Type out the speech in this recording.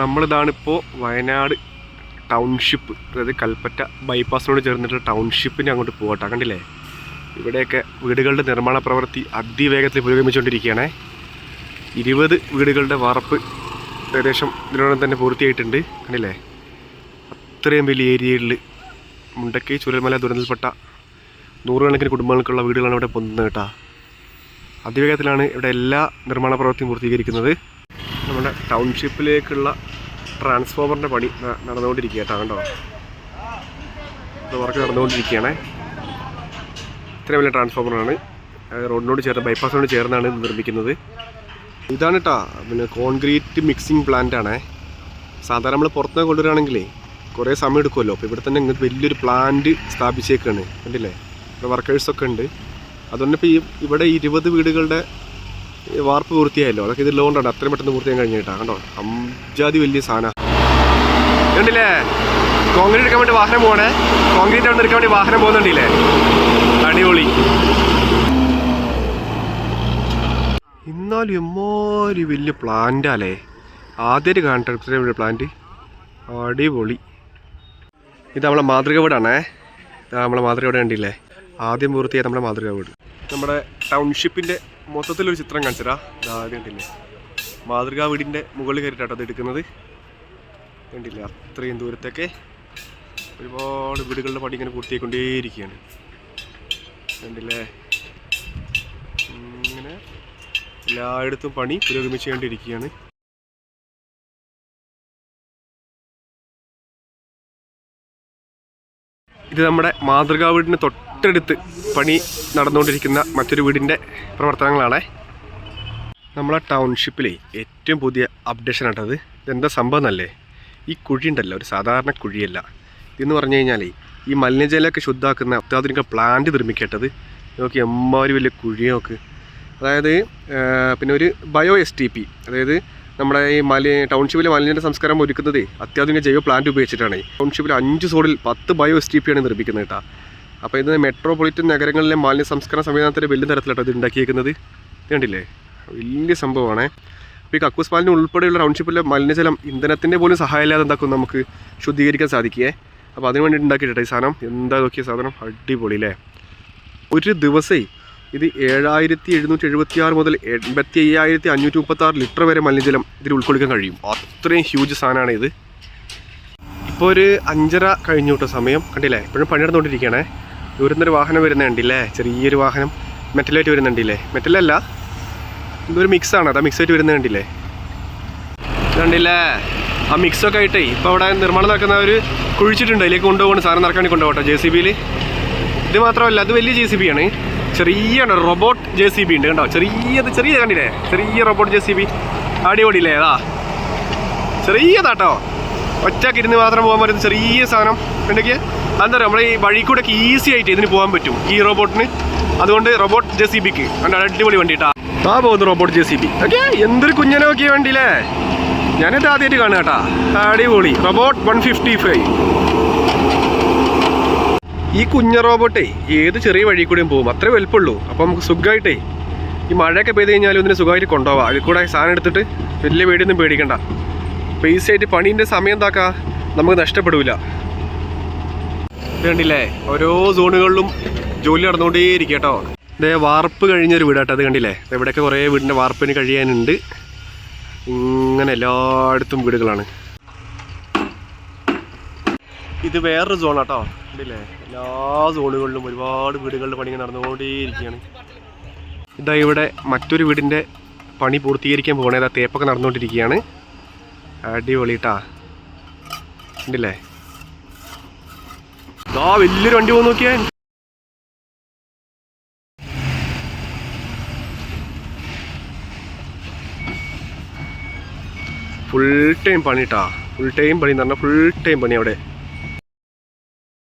നമ്മളിതാണിപ്പോൾ Wayanad township അതായത് കൽപ്പറ്റ ബൈപ്പാസിനോട് ചേർന്നിട്ടുള്ള ടൗൺഷിപ്പിന് അങ്ങോട്ട് പോകട്ടെ കണ്ടില്ലേ? ഇവിടെയൊക്കെ വീടുകളുടെ നിർമ്മാണ പ്രവൃത്തി അതിവേഗത്തിൽ പുരോഗമിച്ചുകൊണ്ടിരിക്കുകയാണേ. ഇരുപത് വീടുകളുടെ വാർപ്പ് ഏകദേശം ഇതിനോടൊപ്പം തന്നെ പൂർത്തിയായിട്ടുണ്ട് കണ്ടില്ലേ? അത്രയും വലിയ ഏരിയയിൽ മുണ്ടക്കൈ ചുരൽമല ദുരന്തത്തിൽപ്പെട്ട നൂറുകണക്കിന് കുടുംബങ്ങൾക്കുള്ള വീടുകളാണ് ഇവിടെ പൊന്തുന്നത് കേട്ടോ. അതിവേഗത്തിലാണ് ഇവിടെ എല്ലാ നിർമ്മാണ പ്രവൃത്തിയും പൂർത്തീകരിക്കുന്നത്. നമ്മുടെ ടൗൺഷിപ്പിലേക്കുള്ള ട്രാൻസ്ഫോമറിന്റെ പണി നടന്നുകൊണ്ടിരിക്കുക കേട്ടോ കണ്ടോ? വർക്ക് നടന്നുകൊണ്ടിരിക്കുകയാണേ. ഇത്രയും വലിയ ട്രാൻസ്ഫോമറാണ്. റോഡിനോട് ചേർന്ന് ബൈപ്പാസിനോട് ചേർന്നാണ് ഇത് നിർമ്മിക്കുന്നത്. ഇതാണ് കേട്ടോ പിന്നെ കോൺക്രീറ്റ് മിക്സിംഗ് പ്ലാന്റ് ആണേ. സാധാരണ നമ്മൾ പുറത്തുനിന്ന് കൊണ്ടുവരികയാണെങ്കിലേ കുറേ സമയം എടുക്കുമല്ലോ അപ്പോൾ ഇവിടെ തന്നെ ഇങ്ങനെ വലിയൊരു പ്ലാന്റ് സ്ഥാപിച്ചേക്കാണ്. കണ്ടില്ലേ? ഇവിടെ വർക്കേഴ്സൊക്കെ ഉണ്ട്. അതുകൊണ്ട് ഇപ്പോൾ ഈ ഇവിടെ ഇരുപത് വീടുകളുടെ വാർപ്പ് പൂർത്തിയായല്ലോ? അതൊക്കെ ഇത് ലോണ്ടാണ് അത്രയും പെട്ടെന്ന് പൂർത്തിയാൻ കഴിഞ്ഞിട്ടാ. കണ്ടോ? അംജാതി വലിയ സാധനം കണ്ടില്ലേ? കോൺക്രീറ്റ് എടുക്കാൻ വേണ്ടി വാഹനം പോകണേ കോൺക്രീറ്റ് അവിടെ എടുക്കാൻ വേണ്ടി വാഹനം പോകുന്നുണ്ടില്ലേ? അടിപൊളി. എന്നാലും എമ്മാരി വലിയ പ്ലാന്റാലേ ആദ്യമായിട്ട് കാണട്ടെ ഇത്രയും പ്ലാന്റ് അടിപൊളി. ഇത് നമ്മളെ മാതൃക വീടാണേ. നമ്മളെ മാതൃക വീട് കണ്ടില്ലേ? ആദ്യം പൂർത്തിയായി നമ്മുടെ മാതൃക വീട്. നമ്മുടെ ടൗൺഷിപ്പിന്റെ മൊത്തത്തിലൊരു ചിത്രം കാണിച്ചതാ ആദ്യം കണ്ടില്ലേ? മാതൃകാ വീടിന്റെ മുകളിൽ കയറിയിട്ടാട്ടോ അത് എടുക്കുന്നത്. കണ്ടില്ല? അത്രയും ദൂരത്തൊക്കെ ഒരുപാട് വീടുകളുടെ പണി ഇങ്ങനെ പൂർത്തിയായിക്കൊണ്ടേയിരിക്കുകയാണ്. കണ്ടില്ലേ? ഇങ്ങനെ എല്ലായിടത്തും പണി പുരോഗമിച്ചുകൊണ്ടിരിക്കുകയാണ്. ഇത് നമ്മുടെ മാതൃകാ വീടിന് തൊട്ടടുത്ത് പണി നടന്നുകൊണ്ടിരിക്കുന്ന മറ്റൊരു വീടിന്റെ പ്രവർത്തനങ്ങളാണ്. നമ്മളെ ടൗൺഷിപ്പിലെ ഏറ്റവും പുതിയ അപ്ഡേഷൻ ആട്ടത് ഇതെന്താ സംഭവം എന്നല്ലേ? ഈ കുഴി ഉണ്ടല്ലോ ഒരു സാധാരണ കുഴിയല്ല. ഇതെന്ന് പറഞ്ഞു കഴിഞ്ഞാൽ ഈ മലിനജലമൊക്കെ ശുദ്ധാക്കുന്ന അത്യാധുനിക പ്ലാന്റ് നിർമ്മിക്കേണ്ടത്. നോക്കി എമ്മാതിരി വലിയ കുഴി നോക്ക്. അതായത് പിന്നെ ഒരു ബയോ എസ് ടി പി അതായത് നമ്മുടെ ഈ മലി ടൗൺഷിപ്പിലെ മലിനജല സംസ്കാരം ഒരുക്കുന്നത് അത്യാധുനിക ജൈവ പ്ലാന്റ് ഉപയോഗിച്ചിട്ടാണ്. ടൗൺഷിപ്പിൽ അഞ്ച് സോഡിൽ പത്ത് ബയോ എസ് ടി പി ആണ് നിർമ്മിക്കുന്നത് കേട്ടോ അപ്പോൾ ഇത് മെട്രോപൊളിറ്റൻ നഗരങ്ങളിലെ മാലിന്യ സംസ്കരണ സംവിധാനത്തിന്റെ വലിയ തരത്തിലാണ് ഇത് ഉണ്ടാക്കിയേക്കുന്നത്. കണ്ടില്ലേ? വലിയ സംഭവമാണ്. അപ്പോൾ ഈ കക്കൂസ് പാലിന് ഉൾപ്പെടെയുള്ള ടൗൺഷിപ്പിലെ മലിനജലം ഇന്ധനത്തിന്റെ പോലും സഹായമില്ലാതെ എന്താക്കും നമുക്ക് ശുദ്ധീകരിക്കാൻ സാധിക്കേ അപ്പോൾ അതിന് വേണ്ടി ഉണ്ടാക്കിയിട്ടെ ഈ സാധനം. എന്താ നോക്കിയ സാധനം? അടിപൊളി അല്ലേ ഒരു ദിവസേ ഇത് ഏഴായിരത്തി എഴുന്നൂറ്റി എഴുപത്തി ആറ് മുതൽ എൺപത്തി അയ്യായിരത്തി അഞ്ഞൂറ്റി മുപ്പത്തി ആറ് ലിറ്റർ വരെ മലിനജലം ഇതിൽ ഉൾക്കൊള്ളിക്കാൻ കഴിയും. അത്രയും ഹ്യൂജ് സാധനമാണ് ഇത്. ഇപ്പോൾ ഒരു അഞ്ചര കഴിഞ്ഞു കേട്ടോ സമയം. കണ്ടില്ലേ? ഇപ്പോഴും പണി നടന്നുകൊണ്ടിരിക്കുകയാണേ ദൂരത്തുനിന്നൊരു വാഹനം വരുന്നുണ്ടല്ലേ ചെറിയൊരു വാഹനം മെറ്റലായിട്ട് വരുന്നുണ്ടല്ലേ മെറ്റലല്ല ഇതൊരു മിക്സാണ് അതാ മിക്സായിട്ട് വരുന്നുണ്ടല്ലേ കണ്ടില്ലേ? ആ മിക്സൊക്കെ ആയിട്ടേ ഇപ്പോൾ അവിടെ നിർമ്മാണം നടക്കുന്ന ഒരു കുഴിച്ചിട്ടുണ്ട്. അതിലേക്ക് കൊണ്ടുപോകണം സാധനം നടക്കാൻ കൊണ്ടുപോകട്ടെ ജെ സി ബിയിൽ ഇത് മാത്രമല്ല അത് വലിയ ജെ സി ബി ആണ്. ചെറിയ റോബോട്ട് ജെ സി ബി ഉണ്ട് കണ്ടോ? ചെറിയത് ചെറിയ കണ്ടില്ലേ? ചെറിയ റോബോട്ട് ജെ സി ബി അടിപൊളിയില്ലേ അതാ ചെറിയതാട്ടോ. ഒറ്റയ്ക്ക് ഇരുന്ന് മാത്രം പോകാൻ പറ്റുന്ന ചെറിയ സാധനം. ഉണ്ടെങ്കിൽ അതെന്താ പറയുക നമ്മുടെ ഈ വഴി കൂടെ ഈസി ആയിട്ട് ഇതിന് പോകാൻ പറ്റും ഈ റോബോട്ടിന് അതുകൊണ്ട് റോബോട്ട് ജെ സി ബിക്ക് കണ്ടോ? അടിപൊളി വണ്ടിട്ടാ ആ പോകുന്നു robot J C B okay എന്തൊരു കുഞ്ഞനെ നോക്കിയ വണ്ടിയില്ലേ? ഞാനിത് ആദ്യമായിട്ട് കാണുക കേട്ടാ അടിപൊളി. റോബോട്ട് വൺ ഫിഫ്റ്റി ഫൈവ് ഈ കുഞ്ഞ റോബോട്ടേ ഏത് ചെറിയ വഴി കൂടിയും പോകും. അത്രേ വലുപ്പമുള്ളൂ. അപ്പോൾ നമുക്ക് സുഖമായിട്ടേ ഈ മഴയൊക്കെ പെയ്ത് കഴിഞ്ഞാലും ഇതിന് സുഖമായിട്ട് കൊണ്ടുപോവാം. അതിൽ കൂടെ സാധനം എടുത്തിട്ട് വലിയ പേടിയൊന്നും പേടിക്കണ്ട. പേസ് ആയിട്ട് പണീന്റെ സമയം എന്താക്കാ? നമുക്ക് നഷ്ടപ്പെടില്ല കണ്ടില്ലേ ഓരോ സോണുകളിലും ജോലി നടന്നുകൊണ്ടേയിരിക്കും കേട്ടോ ഇതേ വാർപ്പ് കഴിഞ്ഞൊരു വീടാട്ടോ അത് കണ്ടില്ലേ? ഇവിടെയൊക്കെ കുറേ വീടിന്റെ വാർപ്പിന് കഴിയാനുണ്ട്. ഇങ്ങനെ എല്ലായിടത്തും വീടുകളാണ്. ഇത് വേറൊരു സോണാട്ടോ ഇല്ലേ എല്ലാ സോണുകളിലും ഒരുപാട് വീടുകളുടെ പണി നടന്നുകൊണ്ടേയിരിക്കുകയാണ്. ഇതാ ഇവിടെ മറ്റൊരു വീടിന്റെ പണി പൂർത്തീകരിക്കാൻ പോകണേ ഇതാ തേപ്പൊക്കെ നടന്നുകൊണ്ടിരിക്കുകയാണ്. അടിപൊളിട്ടാ. കണ്ടില്ലേ? ഇതാ വലിയൊരു വണ്ടി പോകുന്ന നോക്കിയാൽ ഫുൾ ടൈം പണിട്ടാ. ഫുൾ ടൈം പണി എന്ന് പറഞ്ഞാൽ ഫുൾ ടൈം പണി അവിടെ.